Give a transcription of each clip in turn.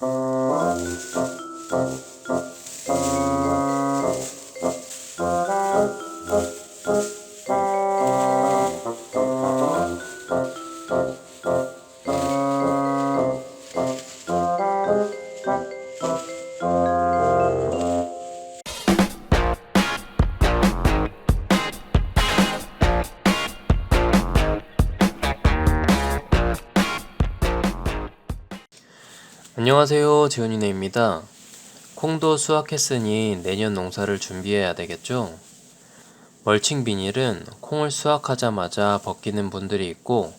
Thank you. 안녕하세요. 지훈이네입니다. 콩도 수확했으니 내년 농사를 준비해야 되겠죠? 멀칭 비닐은 콩을 수확하자마자 벗기는 분들이 있고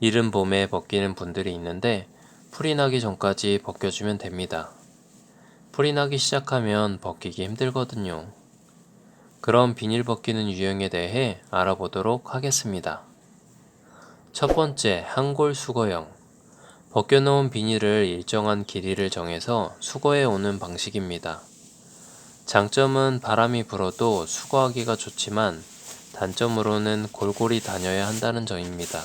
이른 봄에 벗기는 분들이 있는데 풀이 나기 전까지 벗겨주면 됩니다. 풀이 나기 시작하면 벗기기 힘들거든요. 그럼 비닐 벗기는 유형에 대해 알아보도록 하겠습니다. 첫 번째, 한골 수거형. 벗겨놓은 비닐을 일정한 길이를 정해서 수거해 오는 방식입니다. 장점은 바람이 불어도 수거하기가 좋지만 단점으로는 골고루 다녀야 한다는 점입니다.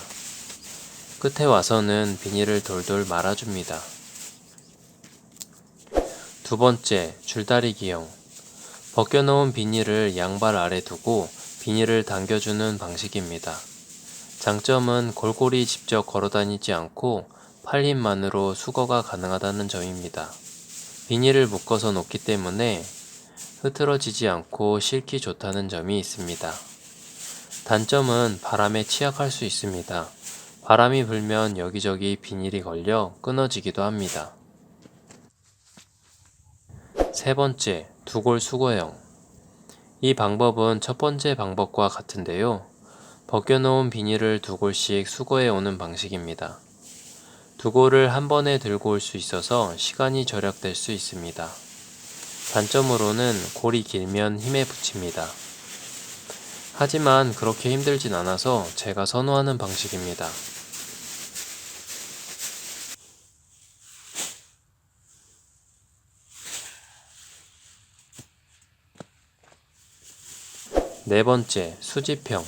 끝에 와서는 비닐을 돌돌 말아줍니다. 두 번째, 줄다리 기형. 벗겨놓은 비닐을 양발 아래 두고 비닐을 당겨주는 방식입니다. 장점은 골고루 직접 걸어 다니지 않고 팔힘만으로 수거가 가능하다는 점입니다. 비닐을 묶어서 놓기 때문에 흐트러지지 않고 실기 좋다는 점이 있습니다. 단점은 바람에 취약할 수 있습니다. 바람이 불면 여기저기 비닐이 걸려 끊어지기도 합니다. 세 번째, 두골 수거형. 이 방법은 첫 번째 방법과 같은데요. 벗겨놓은 비닐을 두 골씩 수거해 오는 방식입니다. 두 골을 한 번에 들고 올 수 있어서 시간이 절약될 수 있습니다. 단점으로는 골이 길면 힘에 부칩니다. 하지만 그렇게 힘들진 않아서 제가 선호하는 방식입니다. 네 번째, 수집형.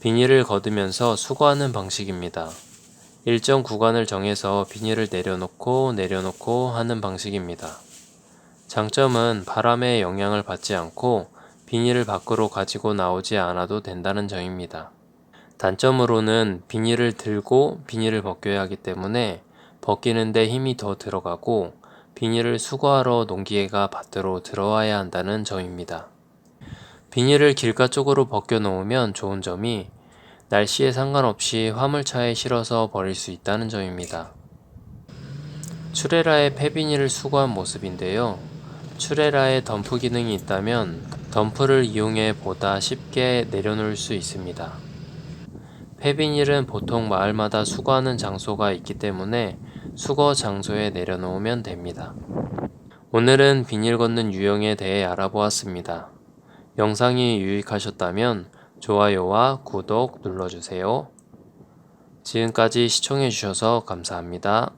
비닐을 걷으면서 수거하는 방식입니다. 일정 구간을 정해서 비닐을 내려놓고 내려놓고 하는 방식입니다. 장점은 바람의 영향을 받지 않고 비닐을 밖으로 가지고 나오지 않아도 된다는 점입니다. 단점으로는 비닐을 들고 비닐을 벗겨야 하기 때문에 벗기는데 힘이 더 들어가고 비닐을 수거하러 농기계가 밭으로 들어와야 한다는 점입니다. 비닐을 길가 쪽으로 벗겨 놓으면 좋은 점이 날씨에 상관없이 화물차에 실어서 버릴 수 있다는 점입니다. 추레라의 폐비닐을 수거한 모습인데요. 추레라에 덤프 기능이 있다면 덤프를 이용해 보다 쉽게 내려놓을 수 있습니다. 폐비닐은 보통 마을마다 수거하는 장소가 있기 때문에 수거 장소에 내려놓으면 됩니다. 오늘은 비닐 걷는 유형에 대해 알아보았습니다. 영상이 유익하셨다면 좋아요와 구독 눌러주세요. 지금까지 시청해주셔서 감사합니다.